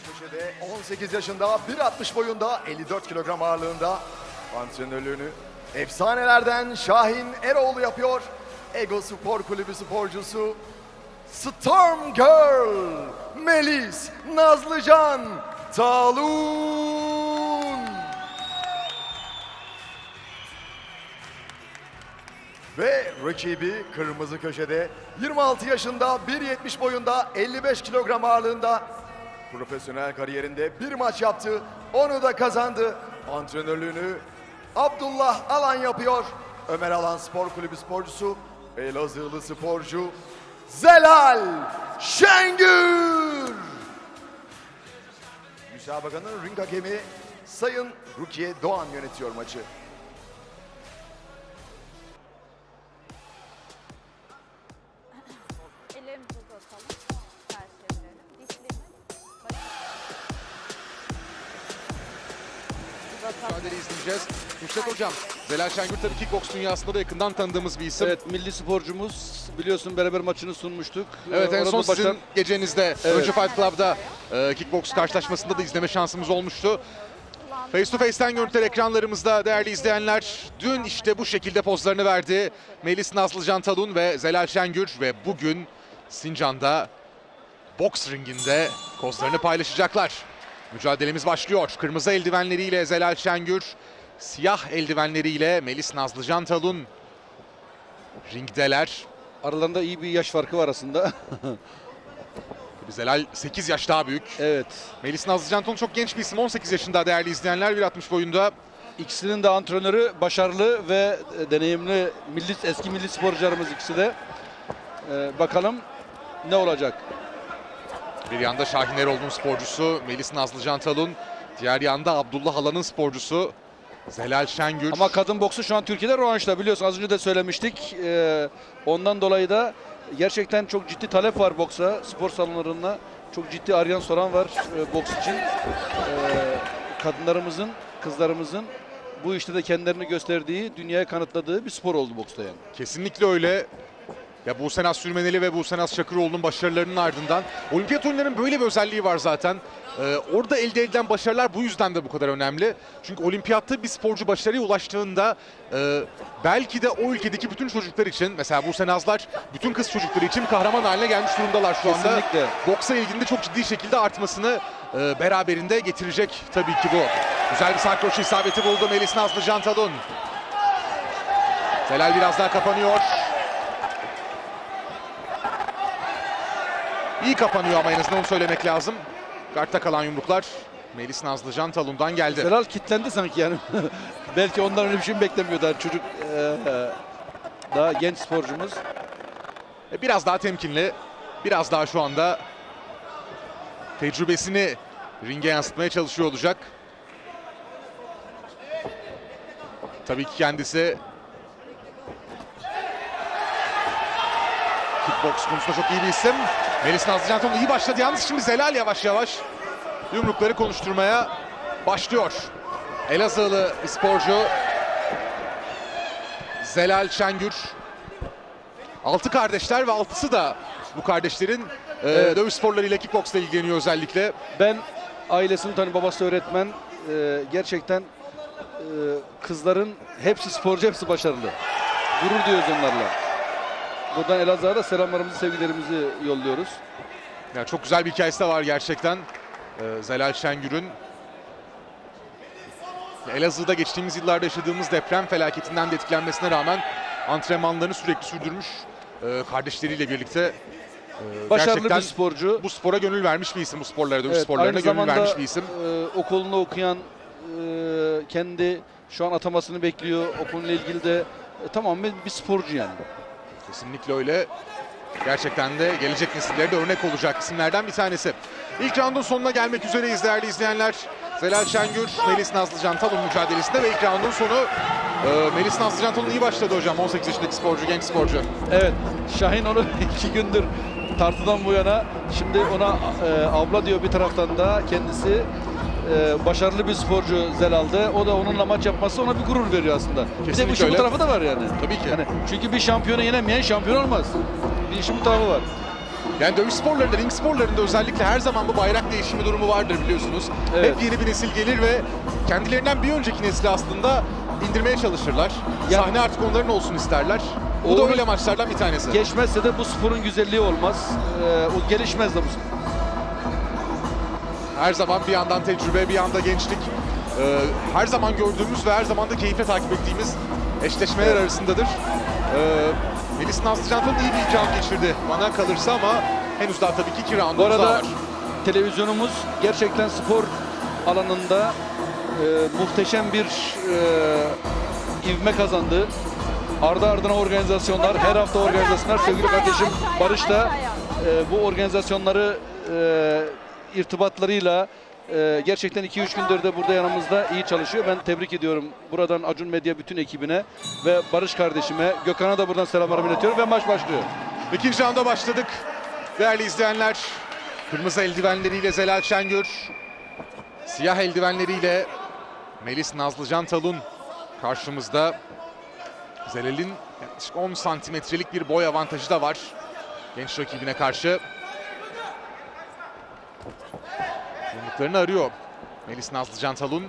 Köşede 18 yaşında, 1.60 boyunda, 54 kilogram ağırlığında antrenörlüğünü efsanelerden Şahin Eroğlu yapıyor. Ego Spor Kulübü sporcusu Storm Girl Melis Nazlıcan Talun. Ve rakibi kırmızı köşede 26 yaşında 1.70 boyunda 55 kilogram ağırlığında profesyonel kariyerinde bir maç yaptı. Onu da kazandı. Antrenörlüğünü Abdullah Alan yapıyor. Ömer Alan Spor Kulübü sporcusu Elazığlı sporcu Zelal Şengür. Müsabakanın ring hakemi Sayın Rukiye Doğan yönetiyor maçı. Mücadele izleyeceğiz. Nusret Hocam, Zelal Şengül tabii kickbox dünyasında da yakından tanıdığımız bir isim. Evet milli sporcumuz biliyorsun beraber maçını sunmuştuk. Evet, Ee, en son başar- sizin gecenizde Evet. Önce Fight Club'da e, kickbox karşılaşmasında da izleme şansımız olmuştu. Face to Face'ten görüntüler ekranlarımızda değerli izleyenler. Dün işte bu şekilde pozlarını verdi Melis Nazlıcan Talun ve Zelal Şengür ve bugün Sincan'da boks ringinde kozlarını paylaşacaklar. Mücadelemiz başlıyor. Kırmızı eldivenleriyle Zelal Şengür, siyah eldivenleriyle Melis Nazlıcan Talun ringdeler. Aralarında iyi bir yaş farkı var aslında. Zelal 8 yaş daha büyük. evet. Melis Nazlıcan Talun çok genç bir isim. 18 yaşında değerli izleyenler. 1.60 boyunda. İkisinin de antrenörü başarılı ve e, deneyimli milli eski milli sporcularımız ikisi de. Ee, bakalım ne olacak? Bir yanda Şahin Eroğlu'nun sporcusu Melis Nazlıcan Talun. Diğer yanda Abdullah Alan'ın sporcusu Zelal Şengür. Ama kadın boksu şu an Türkiye'de rövanşta biliyorsun az önce de söylemiştik. Ee, ondan dolayı da gerçekten çok ciddi talep var boksa, spor salonlarına. Çok ciddi arayan soran var e, boks için. Ee, kadınlarımızın, kızlarımızın bu işte de kendilerini gösterdiği, dünyaya kanıtladığı bir spor oldu boksta yani. Kesinlikle öyle. Ya Buse Naz Sürmeneli ve Buse Naz Çakıroğlu'nun başarılarının ardından olimpiyat oyunlarının böyle bir özelliği var zaten. Ee, orada elde edilen başarılar bu yüzden de bu kadar önemli. Çünkü olimpiyatta bir sporcu başarıya ulaştığında e, belki de o ülkedeki bütün çocuklar için mesela Buse Nazlar bütün kız çocukları için kahraman haline gelmiş durumdalar şu anda. Kesinlikle. Boksa ilginde çok ciddi şekilde artmasını e, beraberinde getirecek tabii ki bu. Güzel bir sağ kroşe isabeti buldu Melis Nazlı Cantalun. Zelal biraz daha kapanıyor. İyi kapanıyor ama en azından onu söylemek lazım. Kartta kalan yumruklar Melis Nazlı Cantalun'dan geldi. Zelal kitlendi sanki yani. Belki ondan öyle bir şey mi beklemiyordu yani çocuk e, daha genç sporcumuz. E, Biraz daha temkinli, biraz daha şu anda tecrübesini ringe yansıtmaya çalışıyor olacak. Tabii ki kendisi kickbox konusunda çok iyi bir isim. Melis Nazlı Cantalun iyi başladı yalnız şimdi Zelal yavaş yavaş yumrukları konuşturmaya başlıyor. Elazığlı sporcu Zelal Şengür Altı kardeşler ve altısı da bu kardeşlerin e, Evet. dövüş sporlarıyla kickboxla ilgileniyor özellikle. Ben ailesini tanı babası öğretmen. Ee, gerçekten e, kızların hepsi sporcu, hepsi başarılı. Gurur duyuyoruz onlarla. Buradan Elazığ'a da selamlarımızı, sevgilerimizi yolluyoruz. Yani çok güzel bir hikayesi de var gerçekten. E, Zelal Şengür'ün Elazığ'da geçtiğimiz yıllarda yaşadığımız deprem felaketinden de etkilenmesine rağmen antrenmanlarını sürekli sürdürmüş e, kardeşleriyle birlikte. e, Başarılı gerçekten bir sporcu. Bu spora gönül vermiş bir isim, bu sporlara, dövüş Evet, sporlarına gönül vermiş bir isim. e, okulunu okuyan, e, kendi şu an atamasını bekliyor. Okuluyla ilgili de e, tamamen bir sporcu yani. Kesinlikle öyle. Gerçekten de gelecek nesillere de örnek olacak isimlerden bir tanesi. İlk roundun sonuna gelmek üzereyiz değerli izleyenler. Zelal Şengür, Melis Nazlıcan Talun mücadelesinde ve ilk roundun sonu e, Melis Nazlıcan Talun iyi başladı hocam. 18 yaşındaki sporcu, genç sporcu. Evet, Şahin onu iki gündür tartıdan bu yana. Şimdi ona e, abla diyor bir taraftan da kendisi e, başarılı bir sporcu Zelal'de. O da onunla maç yapması ona bir gurur veriyor aslında. bir de Kesinlikle bu işin bu tarafı da var yani. Tabii ki. Yani çünkü bir şampiyonu yenemeyen şampiyon olmaz. Bir işin bu tarafı var. Yani dövüş sporlarında, ring sporlarında özellikle her zaman bu bayrak değişimi durumu vardır biliyorsunuz. Evet. Hep yeni bir nesil gelir ve kendilerinden bir önceki nesli aslında indirmeye çalışırlar. Ya- Sahne artık onların olsun isterler. Bu da öyle maçlardan bir tanesi. Geçmezse de bu sporun güzelliği olmaz. Ee, o gelişmez de bu spor. Her zaman bir yandan tecrübe, bir yanda gençlik. Ee, her zaman gördüğümüz ve her zaman da keyifle takip ettiğimiz eşleşmeler arasındadır. Ee, Melis Nazlıcan'ın iyi bir round geçirdi bana kalırsa ama henüz daha tabii ki iki Bu roundumuz daha arada var. televizyonumuz gerçekten spor alanında e, muhteşem bir e, ivme kazandı. Ardı ardına organizasyonlar, her hafta organizasyonlar. Sevgili kardeşim Barış da e, bu organizasyonları e, irtibatlarıyla e, gerçekten 2-3 gündür de burada yanımızda iyi çalışıyor. Ben tebrik ediyorum buradan Acun Medya bütün ekibine ve Barış kardeşime, Gökhan'a da buradan selamlarımı iletiyorum ve maç başlıyor. İkinci rounda başladık. Değerli izleyenler, kırmızı eldivenleriyle Zelal Şengör, siyah eldivenleriyle Melis Nazlıcan Talun karşımızda. Zelal'in yaklaşık 10 santimetrelik bir boy avantajı da var genç rakibine karşı. Yumruklarını arıyor Melis Nazlıcan Talun.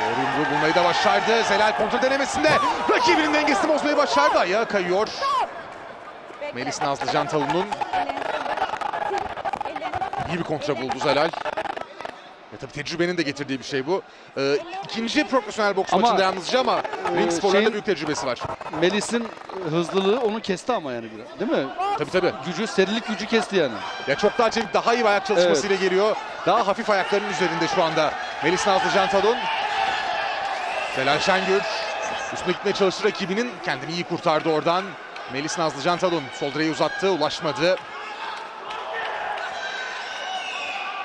Doğru yumruğu bulmayı da başardı. Zelal kontrol denemesinde rakibinin dengesini bozmayı başardı. Ayağa kayıyor. Melis Nazlıcan. Talun'un iyi bir kontra buldu Zelal. Ve tabii tecrübenin de getirdiği bir şey bu. Ee, ikinci profesyonel boks Ama, maçında yalnızca ama ring e, sporlarında şeyin- büyük tecrübesi var. Melis'in hızlılığı onu kesti ama yani biraz. Değil mi? Tabii tabii. Gücü, serilik gücü kesti yani. Ya çok daha çevik, daha iyi ayak çalışmasıyla geliyor. Daha hafif ayaklarının üzerinde şu anda Melis Nazlıcan Talun. Zelal Şengür üstüne gitmeye çalıştı rakibinin. Kendini iyi kurtardı oradan. Melis Nazlıcan Talun sol direği uzattı, ulaşmadı.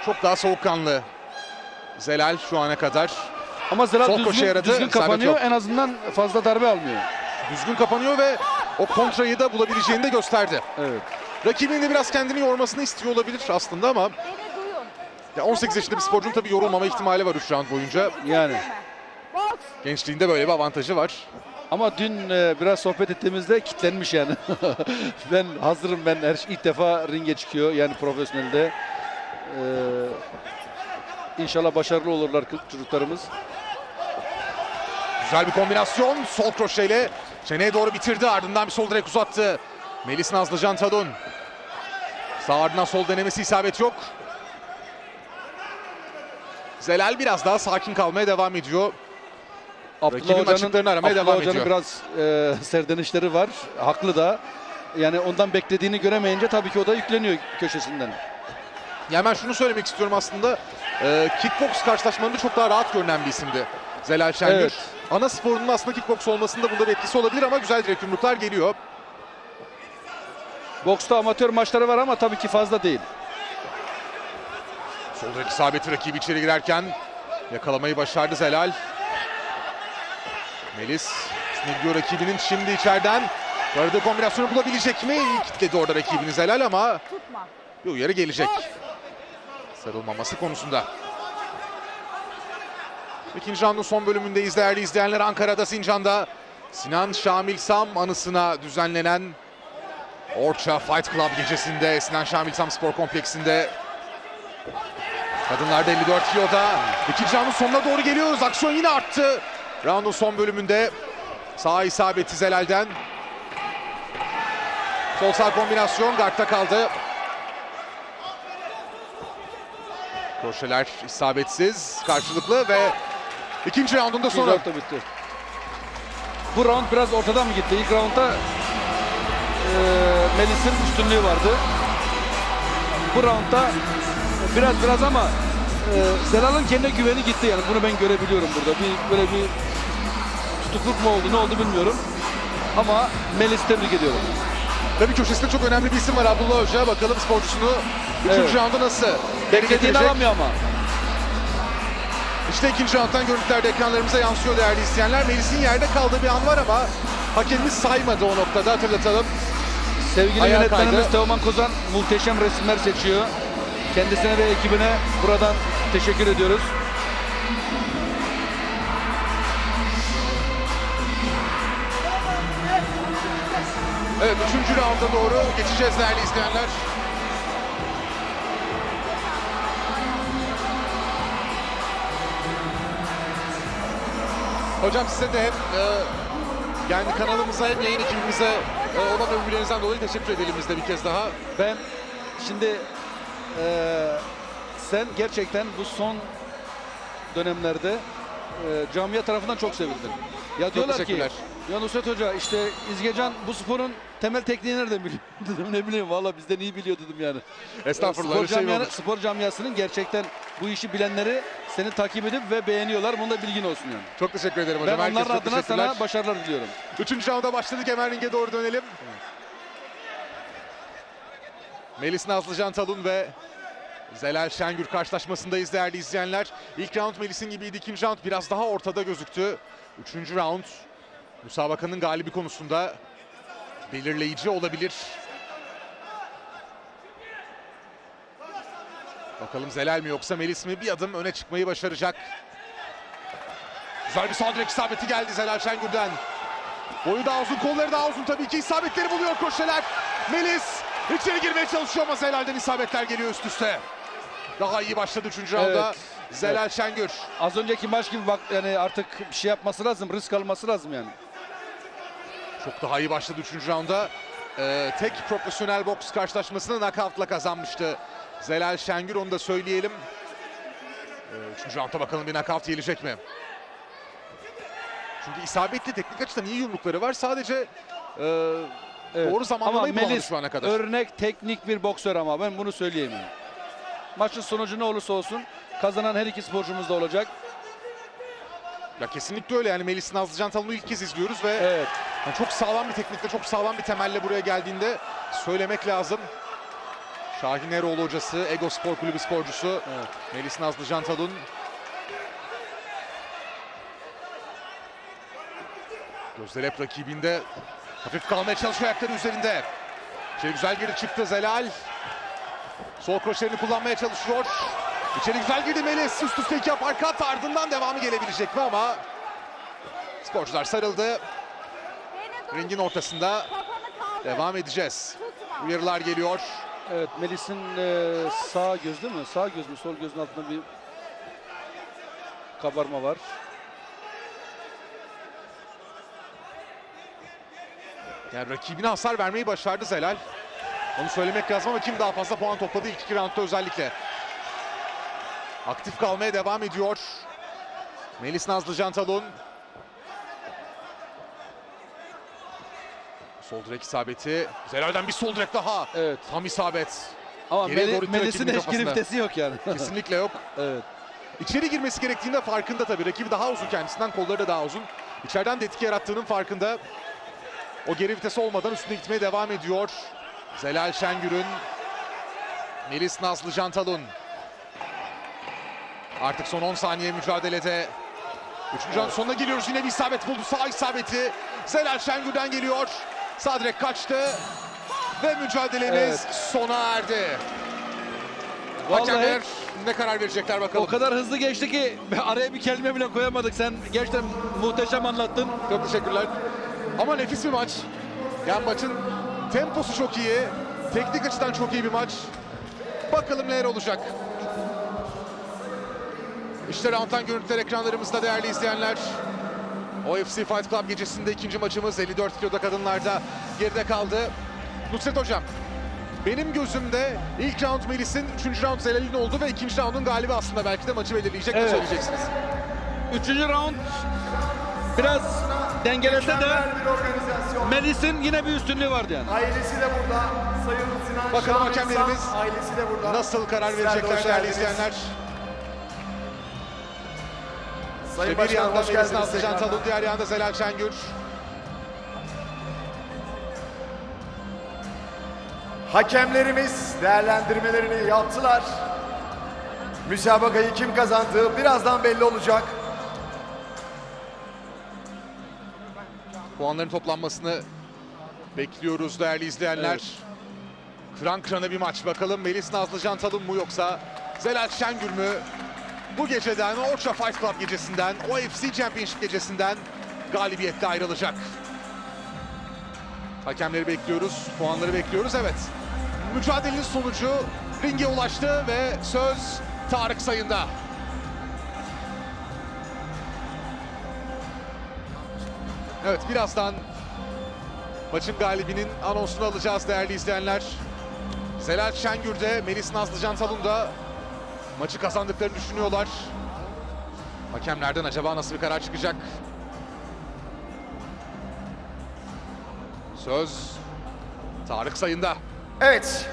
Çok daha soğukkanlı Zelal şu ana kadar. Ama Zelal Sol düzgün, yaradı, düzgün kapanıyor. En azından fazla darbe almıyor. Düzgün kapanıyor ve o kontrayı da bulabileceğini de gösterdi. Evet. Rakibinin de biraz kendini yormasını istiyor olabilir aslında ama ya 18 yaşında bir sporcunun tabii yorulmama ihtimali var 3 round boyunca. Yani. Gençliğinde böyle bir avantajı var. Ama dün e, biraz sohbet ettiğimizde kitlenmiş yani. ben hazırım ben her ilk defa ringe çıkıyor yani profesyonelde. Ee, inşallah başarılı olurlar çocuklarımız. Güzel bir kombinasyon. Sol kroşeyle çeneye doğru bitirdi. Ardından bir sol direk uzattı. Melis Nazlıcan Talun. Sağ ardından sol denemesi isabet yok. Zelal biraz daha sakin kalmaya devam ediyor. Rakibin açıklarını aramaya Abdullah devam Hoca'nın ediyor. biraz e, serdenişleri var. Haklı da. Yani ondan beklediğini göremeyince tabii ki o da yükleniyor köşesinden. Ya ben şunu söylemek istiyorum aslında. Ee, kickbox karşılaşmalarında çok daha rahat görünen bir isimdi. Zelal Şengür. Evet. Ana sporunun aslında kickbox olmasında bunda bir etkisi olabilir ama güzel direkt yumruklar geliyor. Boksta amatör maçları var ama tabii ki fazla değil. Sol direkt isabeti rakibi içeri girerken yakalamayı başardı Zelal. Melis gidiyor rakibinin şimdi içeriden. Aradığı kombinasyonu bulabilecek mi? İyi kitledi orada rakibini Zelal ama Tutma. bir uyarı gelecek. Sarılmaması konusunda. İkinci roundun son bölümündeyiz değerli izleyenler. Ankara'da Sincan'da Sinan Şamil Sam anısına düzenlenen Orça Fight Club gecesinde Sinan Şamil Sam Spor Kompleksinde Kadınlarda 54 kiloda. İkinci roundun sonuna doğru geliyoruz. Aksiyon yine arttı. Roundun son bölümünde sağ isabeti Zelal'den. Sol sağ kombinasyon gardta kaldı. Kroşeler isabetsiz, karşılıklı ve ikinci roundun da İlk sonu. roundda bitti. Bu round biraz ortadan mı gitti? İlk roundda e, Melis'in üstünlüğü vardı. Bu roundda biraz biraz ama e, Zelal'ın kendine güveni gitti yani. Bunu ben görebiliyorum burada. Bir böyle bir tutukluk mu oldu ne oldu bilmiyorum. Ama Melis tebrik ediyorum. Tabii köşesinde çok önemli bir isim var Abdullah Hoca. Bakalım sporcusunu üçüncü Evet. rounda nasıl Beklediğini alamıyor ama. İşte ikinci rounddan görüntüler de ekranlarımıza yansıyor değerli izleyenler. Melis'in yerde kaldığı bir an var ama hakemimiz saymadı o noktada hatırlatalım. Sevgili Ayağa yönetmenimiz kaydı. Teoman Kozan muhteşem resimler seçiyor. Kendisine ve ekibine buradan teşekkür ediyoruz. Evet üçüncü rounda doğru geçeceğiz değerli izleyenler. Hocam size de hem e, yani kanalımıza hem yayın ekibimize e, olan övgülerinizden dolayı teşekkür edelim biz de bir kez daha. Ben şimdi eee, sen gerçekten bu son dönemlerde eee camia tarafından çok sevildin. Ya diyorlar ki teşekkürler. Ya Nusret Hoca işte İzgecan bu sporun temel tekniğini nereden biliyor? dedim ne bileyim valla bizden iyi biliyor dedim yani. Estağfurullah spor, şey mi camia- spor camiasının gerçekten bu işi bilenleri seni takip edip ve beğeniyorlar. Bunun da bilgin olsun yani. Çok teşekkür ederim Ben hocam. Herkese onların çok adına sana başarılar diliyorum. Üçüncü rounda başladık. Hemen ringe doğru dönelim. Melis Nazlıcan Talun ve Zelal Şengür karşılaşmasındayız değerli izleyenler. İlk round Melis'in gibiydi. İkinci round biraz daha ortada gözüktü. Üçüncü round müsabakanın galibi konusunda belirleyici olabilir. Bakalım Zelal mi yoksa Melis mi bir adım öne çıkmayı başaracak. Güzel bir sağ direk isabeti geldi Zelal Şengür'den. Boyu daha uzun, kolları daha uzun tabii ki. isabetleri buluyor koşeler. Melis içeri girmeye çalışıyor ama Zelal'den isabetler geliyor üst üste. Daha iyi başladı 3. rounda. Evet. Zelal Şengür. Az önceki maç gibi bak yani artık bir şey yapması lazım, risk alması lazım yani. Çok daha iyi başladı 3. rounda. Ee, tek profesyonel boks karşılaşmasını knockout'la kazanmıştı. Zelal Şengür onu da söyleyelim. Ee, üçüncü rounda bakalım bir knockout gelecek mi? Çünkü isabetli teknik açıdan iyi yumrukları var. Sadece e, Evet. doğru zamanlamayı Ama bulamadı şu ana kadar. örnek teknik bir boksör ama ben bunu söyleyeyim. yani. Maçın sonucu ne olursa olsun kazanan her iki sporcumuz da olacak. Ya kesinlikle öyle yani Melis Nazlıcan Talın'ı ilk kez izliyoruz ve Evet. Yani çok sağlam bir teknikle, çok sağlam bir temelle buraya geldiğinde söylemek lazım. Şahin Eroğlu hocası, Ego Spor Kulübü sporcusu Evet. Melis Nazlıcan Talun. Gözler hep rakibinde. Hafif kalmaya çalışıyor ayakları üzerinde. İçeri güzel girdi çıktı Zelal. Sol kroşelerini kullanmaya çalışıyor. İçeri güzel girdi Melis. Üst üste iki yapar kat ardından devamı gelebilecek mi ama sporcular sarıldı. Ringin ortasında devam edeceğiz. Uyarılar geliyor. Evet Melis'in e, sağ göz değil mi? Sağ göz mü? Sol gözün altında bir kabarma var. Yani rakibine hasar vermeyi başardı Zelal. Onu söylemek lazım ama kim daha fazla puan topladı ilk iki roundda özellikle. Aktif kalmaya devam ediyor. Melis Nazlıcan Talun. Sol direk isabeti. Zelal'den bir sol direk daha. Evet. Tam isabet. Ama Geriye Meli- doğru itti Melis'in rakibinin eş kafasına. griftesi yok yani. Kesinlikle yok. evet. İçeri girmesi gerektiğinde farkında tabii. Rakibi daha uzun kendisinden. Kolları da daha uzun. İçeriden de etki yarattığının farkında. O geri vites olmadan üstüne gitmeye devam ediyor. Zelal Şengür'ün Melis Nazlı Cantalun. Artık son 10 saniye mücadelede. Üçüncü round sonuna geliyoruz. Yine bir isabet buldu. Sağ isabeti. Zelal Şengür'den geliyor. Sağ direkt kaçtı. Ve mücadelemiz Evet. sona erdi. Hakemler ne karar verecekler bakalım. o kadar hızlı geçti ki araya bir kelime bile koyamadık. Sen gerçekten muhteşem anlattın. Çok teşekkürler. Ama nefis bir maç. Yani maçın temposu çok iyi. Teknik açıdan çok iyi bir maç. Bakalım neler olacak. İşte round'dan görüntüler ekranlarımızda değerli izleyenler. OFC Fight Club gecesinde ikinci maçımız 54 kiloda kadınlarda geride kaldı. Nusret Hocam, benim gözümde ilk round Melis'in, üçüncü round Zelal'in oldu ve ikinci roundun galibi aslında belki de maçı belirleyecek ne Evet. söyleyeceksiniz? Üçüncü round biraz dengelese de. Melis'in yine bir üstünlüğü vardı yani. Ailesi de burada. Sayın Sinan Bakalım hakemlerimiz Sam, ailesi de burada. Nasıl karar Sizler verecekler değerli izleyenler? Sayın İşte bir yanda hoş Melis. Nazlıcan. Talun, diğer yanda Zelal Şengür. Hakemlerimiz değerlendirmelerini yaptılar. Müsabakayı kim kazandığı birazdan belli olacak. Puanların toplanmasını bekliyoruz değerli izleyenler. Evet. Kıran kırana bir maç. Bakalım Melis Nazlıcan Talun mu yoksa Zelal Şengür mü? Bu geceden, Orça Fight Club gecesinden, OFC Championship gecesinden galibiyetle ayrılacak. Hakemleri bekliyoruz, puanları bekliyoruz. Evet, mücadelenin sonucu ringe ulaştı ve söz Tarık Sayın'da. Evet birazdan maçın galibinin anonsunu alacağız değerli izleyenler. Zelal Şengür de Melis Nazlıcan Talun maçı kazandıklarını düşünüyorlar. Hakemlerden acaba nasıl bir karar çıkacak? Söz Tarık Sayın'da. Evet,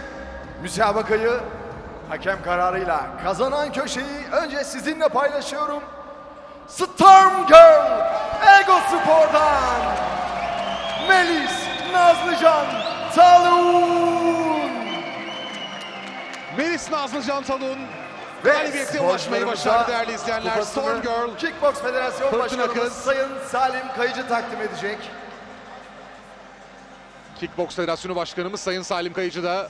müsabakayı hakem kararıyla kazanan köşeyi önce sizinle paylaşıyorum. Storm Girl, Ego Spor'dan Melis Nazlıcan Talun. Melis Nazlıcan Talun Ve galibiyete ulaşmayı başardı değerli izleyenler. Storm Girl Kickbox Federasyon Fırtına Başkanımız Kız. Sayın Salim Kayıcı takdim edecek. Kickbox Federasyonu Başkanımız Sayın Salim Kayıcı da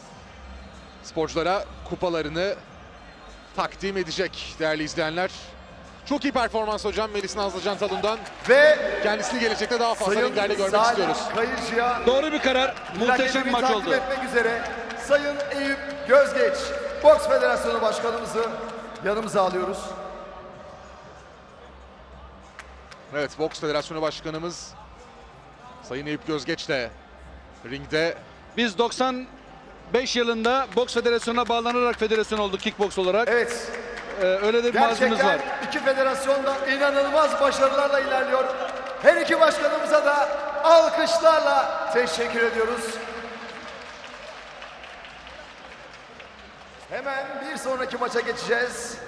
sporculara kupalarını takdim edecek değerli izleyenler. Çok iyi performans hocam Melis Nazlıcan Talun'dan. Ve Kendisini gelecekte daha fazla Sayın ringlerde görmek Salim istiyoruz. Kayıcı'ya Doğru bir karar. Muhteşem Plaketini maç takdim oldu. etmek üzere Sayın Eyüp Gözgeç, Boks Federasyonu Başkanımızı yanımıza alıyoruz. Evet Boks Federasyonu Başkanımız Sayın Eyüp Gözgeç de ringde Biz 95 yılında Boks Federasyonu'na bağlanarak federasyon olduk kickboks olarak. Evet, Ee, öyle de bir gerçekten var. iki federasyonda inanılmaz başarılarla ilerliyor. Her iki başkanımıza da alkışlarla teşekkür ediyoruz. Hemen bir sonraki maça geçeceğiz.